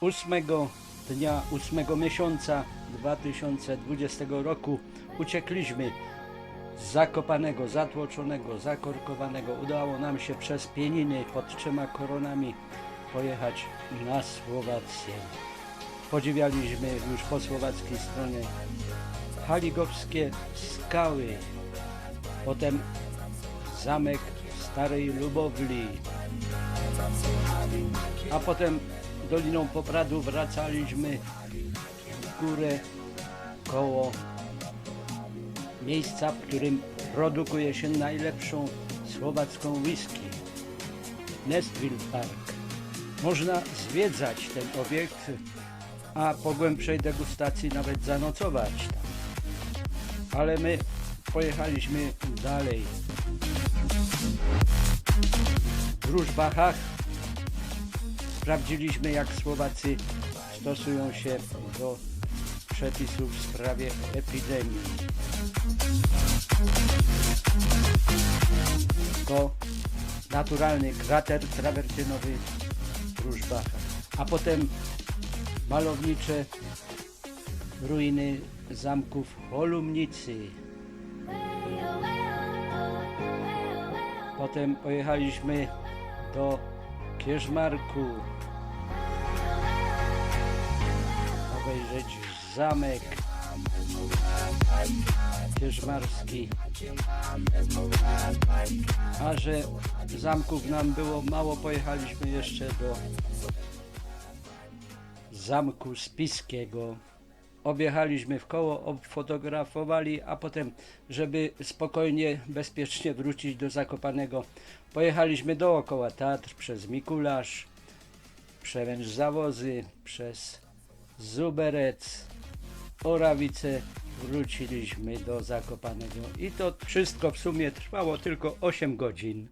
ósmego dnia, ósmego miesiąca 2020 roku uciekliśmy z Zakopanego, zatłoczonego, zakorkowanego. Udało nam się przez pieniny pod trzema koronami pojechać na Słowację. Podziwialiśmy już po słowackiej stronie haligowskie skały, potem zamek Starej Lubowli, a potem Doliną Popradu wracaliśmy w górę koło miejsca, w którym produkuje się najlepszą słowacką whisky. Nestville Park. Można zwiedzać ten obiekt, a po głębszej degustacji nawet zanocować tam. Ale my pojechaliśmy dalej. W Różbachach sprawdziliśmy, jak Słowacy stosują się do przepisów w sprawie epidemii. To naturalny krater trawertynowy w Różbachach. A potem malownicze ruiny zamków Holumnicy. Potem pojechaliśmy do Kierzmarku. Obejrzeć zamek Kierzmarski. A że zamków nam było mało, pojechaliśmy jeszcze do zamku Spiskiego. Objechaliśmy w koło, obfotografowali, a potem, żeby spokojnie, bezpiecznie wrócić do Zakopanego, pojechaliśmy dookoła Tatr przez Mikuláš, Przemęcz Zawozy, przez Zuberec, Orawice, wróciliśmy do Zakopanego. I to wszystko w sumie trwało tylko 8 godzin.